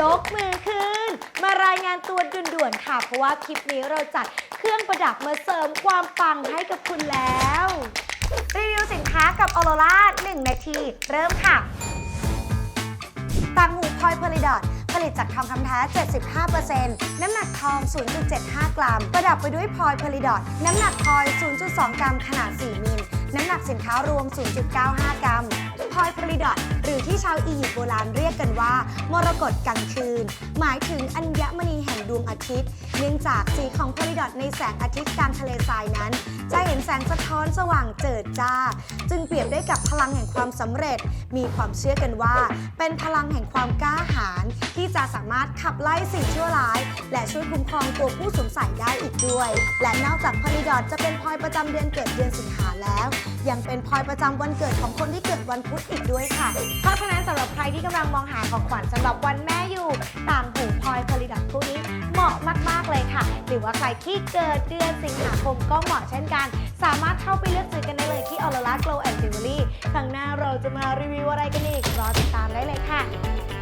ยกมือขึ้น มารายงานตัวด่วนๆค่ะ เพราะว่าคลิปนี้เราจัดเครื่องประดับมาเสริมความปังให้กับคุณแล้ว รีวิวสินค้ากับออโรรา1นาที เริ่มค่ะต่างหูพลอยโพลิดอทผลิตจากทองคำแท้ 75%น้ำหนักทอง 0.75 กรัม ประดับไปด้วยพลอยโพลิดอทน้ำหนักพลอย 0.2 กรัม ขนาด 4 มิล น้ำหนักสินค้ารวม 0.95 กรัม พลอยพลิดอทหรือที่ชาวอียิปต์โบราณเรียกกันว่า มรกตกลางคืน หมายถึงอัญมณีแห่งดวงอาทิตย์ เนื่องจากสีของพลิดอทในแสงอาทิตย์กลางทะเลทรายนั้น จะเห็นแสงสะท้อนสว่างเจิดจ้า จึงเปรียบได้กับพลังแห่งความสำเร็จ มีความเชื่อกันว่า เป็นพลังแห่งความกล้าหาญที่จะสามารถขับไล่สิ่งชั่วร้าย และช่วยคุ้มครองตัวผู้สวมใส่ได้อีกด้วย และนอกจากพอลิดอทจะเป็นพลอยประจำเดือนเกิดเดือนสิงหาแล้ว ยังเป็นพลอยประจำวันเกิดของคนที่เกิดวันพุธอีกด้วยค่ะ เพราะฉะนั้นสำหรับใครที่กำลังมองหาของขวัญสำหรับวันแม่อยู่ต่างหูพลอยผลิตคู่นี้เหมาะมาก ๆ เลยค่ะ หรือว่าใครที่เกิดเดือนสิงหาคมก็เหมาะเช่นกัน สามารถเข้าไปเลือกซื้อกันได้เลยที่ Aurora Glow and Jewelry ครั้งหน้าเราจะมารีวิวอะไรกันอีกรอติดตามได้เลยค่ะ